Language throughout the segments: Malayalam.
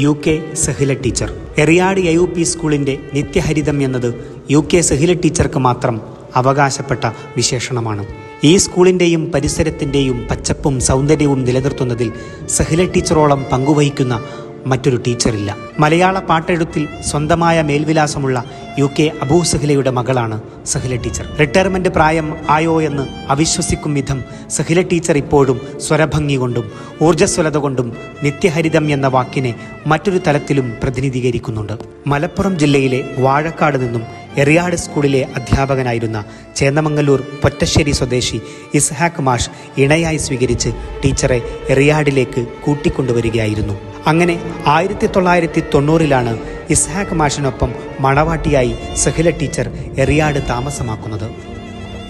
U K Sahila teacher. Eriyad A U P സ്കൂളിന്റെ നിത്യഹരിതം എന്നത് യു കെ സഹില ടീച്ചർക്ക് മാത്രം അവകാശപ്പെട്ട വിശേഷണമാണ്. ഈ സ്കൂളിന്റെയും പരിസരത്തിന്റെയും പച്ചപ്പും സൗന്ദര്യവും നിലനിർത്തുന്നതിൽ സഹില ടീച്ചറോളം പങ്കുവഹിക്കുന്ന മറ്റൊരു ടീച്ചറില്ല. മലയാള പാട്ടെഴുത്തിൽ സ്വന്തമായ മേൽവിലാസമുള്ള യു കെ അബൂ സഹിലയുടെ മകളാണ് സഹില ടീച്ചർ. റിട്ടയർമെന്റ് പ്രായം ആയോ എന്ന് അവിശ്വസിക്കും വിധം സഹില ടീച്ചർ ഇപ്പോഴും സ്വരഭംഗി കൊണ്ടും ഊർജസ്വലത കൊണ്ടും നിത്യഹരിതം എന്ന വാക്കിനെ മറ്റൊരു തലത്തിലും പ്രതിനിധീകരിക്കുന്നുണ്ട്. മലപ്പുറം ജില്ലയിലെ വാഴക്കാട് നിന്നും എറിയാട് സ്കൂളിലെ അധ്യാപകനായിരുന്ന ചേന്നമംഗലൂർ പൊറ്റശ്ശേരി സ്വദേശി ഇസ്ഹാഖ് മാഷ് ഇണയായി സ്വീകരിച്ച് ടീച്ചറെ എറിയാടിലേക്ക് കൂട്ടിക്കൊണ്ടുവരികയായിരുന്നു. അങ്ങനെ ആയിരത്തി തൊള്ളായിരത്തി തൊണ്ണൂറിലാണ് ഇസ്ഹാഖ് മാഷിനൊപ്പം മണവാട്ടിയായി സഹില ടീച്ചർ എറിയാട് താമസമാക്കുന്നത്.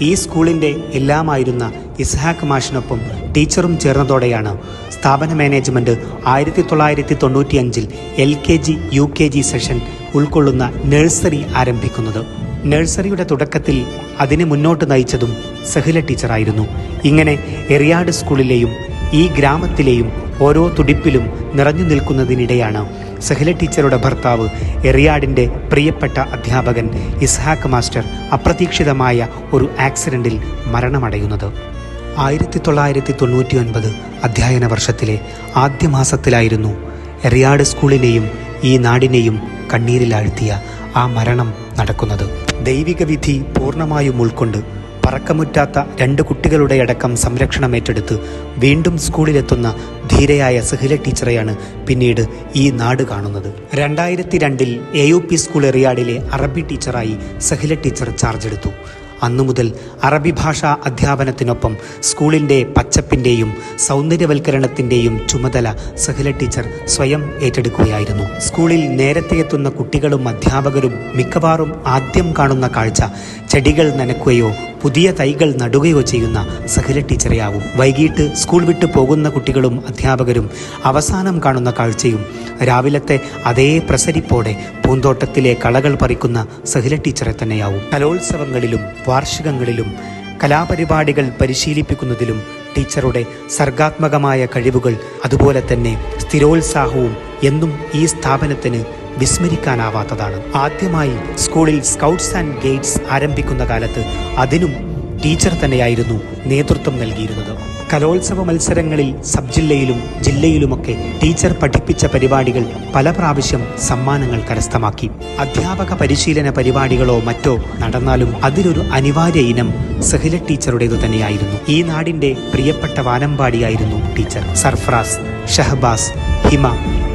ഈ സ്കൂളിന്റെ എല്ലാമായിരുന്ന ഇസ്ഹാഖ് മാഷിനൊപ്പം ടീച്ചറും ചേർന്നതോടെയാണ് സ്ഥാപന മാനേജ്മെന്റ് ആയിരത്തി തൊള്ളായിരത്തി തൊണ്ണൂറ്റിയഞ്ചിൽ L K G U K G session ഉൾക്കൊള്ളുന്ന നഴ്സറി ആരംഭിക്കുന്നത്. നഴ്സറിയുടെ തുടക്കത്തിൽ അതിനെ മുന്നോട്ട് നയിച്ചതും സഹില ടീച്ചറായിരുന്നു. ഇങ്ങനെ എറിയാട് സ്കൂളിലെയും ഈ ഗ്രാമത്തിലെയും ഓരോ തുടിപ്പിലും നിറഞ്ഞു നിൽക്കുന്നതിനിടെയാണ് സഹല ടീച്ചറുടെ ഭർത്താവ് എറിയാടിന്റെ പ്രിയപ്പെട്ട അധ്യാപകൻ ഇസ്ഹാക്ക് മാസ്റ്റർ അപ്രതീക്ഷിതമായ ഒരു ആക്സിഡന്റിൽ മരണമടയുന്നത്. ആയിരത്തി തൊള്ളായിരത്തി തൊണ്ണൂറ്റി ഒൻപത് അധ്യയന വർഷത്തിലെ ആദ്യ മാസത്തിലായിരുന്നു എറിയാട് സ്കൂളിനെയും ഈ നാടിനെയും കണ്ണീരിലാഴ്ത്തിയ ആ മരണം നടക്കുന്നത്. ദൈവിക വിധി പൂർണമായും ഉൾക്കൊണ്ട് പറക്കമുറ്റാത്ത രണ്ട് കുട്ടികളുടെ അടക്കം സംരക്ഷണം ഏറ്റെടുത്ത് വീണ്ടും സ്കൂളിലെത്തുന്ന ധീരയായ സഹില ടീച്ചറെയാണ് പിന്നീട് ഈ നാട് കാണുന്നത്. രണ്ടായിരത്തി രണ്ടിൽ എ യു പി സ്കൂൾ എറിയാടിലെ അറബി ടീച്ചറായി സഹില ടീച്ചർ ചാർജ് എടുത്തു. അന്നു മുതൽ അറബി ഭാഷാ അധ്യാപനത്തിനൊപ്പം സ്കൂളിന്റെ പച്ചപ്പിന്റെയും സൗന്ദര്യവൽക്കരണത്തിന്റെയും ചുമതല സഹല ടീച്ചർ സ്വയം ഏറ്റെടുക്കുകയായിരുന്നു. സ്കൂളിൽ നേരത്തെ എത്തുന്ന കുട്ടികളും അധ്യാപകരും മിക്കവാറും ആദ്യം കാണുന്ന കാഴ്ച ചെടികൾ നനക്കുകയോ പുതിയ തൈകൾ നടുകയോ ചെയ്യുന്ന സഹല ടീച്ചറെയാവും. വൈകിട്ട് സ്കൂൾ വിട്ട് പോകുന്ന കുട്ടികളും അധ്യാപകരും അവസാനം കാണുന്ന കാഴ്ചയും രാവിലത്തെ അതേ പ്രസരിപ്പോടെ പൂന്തോട്ടത്തിലെ കളകൾ പറിക്കുന്ന സഹല ടീച്ചറെ തന്നെയാവും. കലോത്സവങ്ങളിലും വാർഷികങ്ങളിലും കലാപരിപാടികൾ പരിശീലിപ്പിക്കുന്നതിലും ടീച്ചറുടെ സർഗാത്മകമായ കഴിവുകൾ അതുപോലെ തന്നെ സ്ഥിരോത്സാഹവും എന്നും ഈ സ്ഥാപനത്തിന് വിസ്മരിക്കാനാവാത്തതാണ്. ആദ്യമായി സ്കൂളിൽ സ്കൗട്ട്സ് ആൻഡ് ഗൈഡ്സ് ആരംഭിക്കുന്ന കാലത്ത് അതിനും ടീച്ചർ തന്നെയായിരുന്നു നേതൃത്വം നൽകിയിരുന്നത്. കലോത്സവ മത്സരങ്ങളിൽ സബ് ജില്ലയിലും ജില്ലയിലുമൊക്കെ ടീച്ചർ പഠിപ്പിച്ച പരിപാടികൾ പല പ്രാവശ്യം സമ്മാനങ്ങൾ കരസ്ഥമാക്കി. അധ്യാപക പരിശീലന പരിപാടികളോ മറ്റോ നടന്നാലും അതിലൊരു അനിവാര്യ ഇനം സഹില ടീച്ചറുടേതു തന്നെയായിരുന്നു. ഈ നാടിന്റെ പ്രിയപ്പെട്ട വാനമ്പാടിയായിരുന്നു ടീച്ചർ. സർഫ്രാസ് ഷഹബാസ് ഹിമ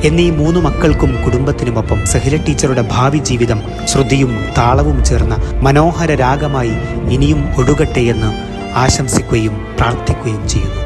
എന്നീ മൂന്ന് മക്കൾക്കും കുടുംബത്തിനുമൊപ്പം സഹില ടീച്ചറുടെ ഭാവി ജീവിതം ശ്രുതിയും താളവും ചേർന്ന മനോഹര രാഗമായി ഇനിയും ഒടുകട്ടെ എന്ന് ആശംസിക്കുകയും പ്രാർത്ഥിക്കുകയും ചെയ്യുന്നു.